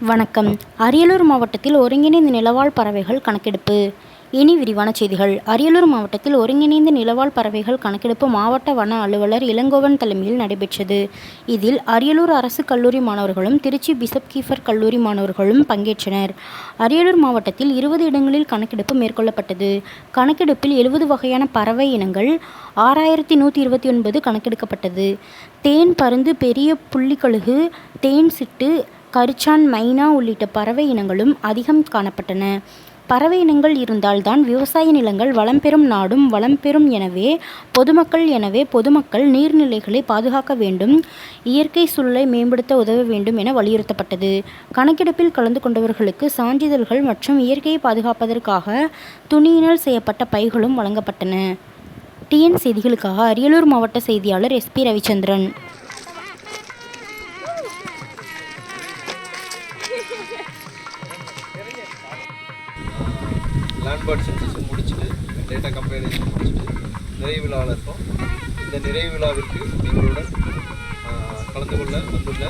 வணக்கம். அரியலூர் மாவட்டத்தில் ஒருங்கிணைந்த நிலவாழ் பறவைகள் கணக்கெடுப்பு. இனி விரிவான செய்திகள். அரியலூர் மாவட்டத்தில் ஒருங்கிணைந்த நிலவாழ் பறவைகள் கணக்கெடுப்பு மாவட்ட வன அலுவலர் இளங்கோவன் தலைமையில் நடைபெற்றது. இதில் அரியலூர் அரசு கல்லூரி மாணவர்களும் திருச்சி பிசப் கீஃபர் கல்லூரி மாணவர்களும் பங்கேற்றனர். அரியலூர் மாவட்டத்தில் இருபது இடங்களில் கணக்கெடுப்பு மேற்கொள்ளப்பட்டது. கணக்கெடுப்பில் எழுபது வகையான பறவை இனங்கள் ஆறாயிரத்தி நூற்றி இருபத்தி ஒன்பது கணக்கெடுக்கப்பட்டது. தேன் பருந்து பெரிய புள்ளிக்கழுகு தேன் சிட்டு கரிச்சான் மைனா உள்ளிட்ட பறவை இனங்களும் அதிகம் காணப்பட்டன. பறவை இனங்கள் இருந்தால்தான் விவசாய நிலங்கள் வளம் பெறும் நாடும் வளம் பெறும் எனவே பொதுமக்கள் எனவே பொதுமக்கள் நீர்நிலைகளை பாதுகாக்க வேண்டும் இயற்கை சூழலை மேம்படுத்த உதவ வேண்டும் என வலியுறுத்தப்பட்டது. கணக்கெடுப்பில் கலந்து கொண்டவர்களுக்கு சான்றிதழ்கள் மற்றும் இயற்கையை பாதுகாப்பதற்காக துணியினால் செய்யப்பட்ட பைகளும் வழங்கப்பட்டன. டிஎன் செய்திகளுக்காக அரியலூர் மாவட்ட செய்தியாளர் எஸ்பி ரவிச்சந்திரன். லேண்ட் பேர்ட் சென்சஸும் முடிச்சுட்டு டேட்டா கம்பேரிசன் முடிச்சுட்டு நிறைவு விழாவில் இருக்கோம். இந்த நிறைவு விழாவிற்கு எங்களுடன் கலந்து கொள்ள வந்துள்ள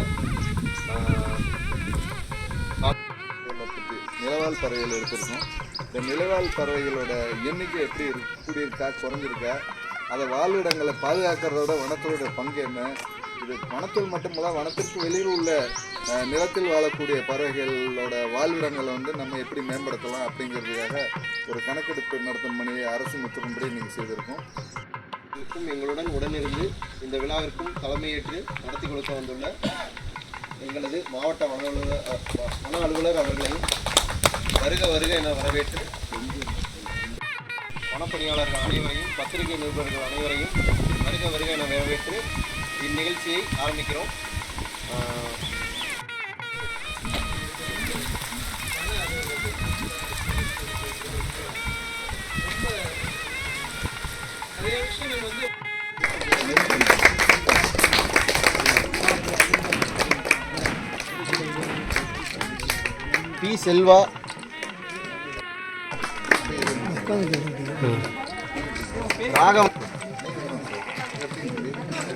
நிலவாழ் பறவைகள் எடுத்திருக்கோம். இந்த நிலவாழ் பறவைகளோட எண்ணிக்கை எப்படி இருக்கு? கூடியிருக்கா? குறைஞ்சிருக்கா? அதை வாழ்விடங்களை பாதுகாக்கிறதோட வனத்தோட பங்கு என்ன? இது வனத்தில் மட்டுமல்ல வனத்திற்கு வெளியில் உள்ள நிலத்தில் வாழக்கூடிய பறவைகளோட வாழ்விடங்களை வந்து நம்ம எப்படி மேம்படுத்தலாம் அப்படிங்கிறதுக்காக ஒரு கணக்கெடுப்பு நடத்தும் பணியை அரசு முத்திரும்படி நீங்கள் செய்திருக்கோம். இதற்கும் எங்களுடன் உடனிருந்து இந்த விழாவிற்கும் தலைமையேற்று நடத்தி கொடுக்க வந்துள்ள எங்களது மாவட்ட வன அலுவலர் வன அலுவலர் அவர்களையும் வருக வருக என வரவேற்று வனப்பணியாளர்கள் அனைவரையும் பத்திரிகை நிருபர்கள் அனைவரையும் வருக வருக என வரவேற்று இந்நிகழ்ச்சியை ஆரம்பிக்கிறோம். பி செல்வா. ராகம்.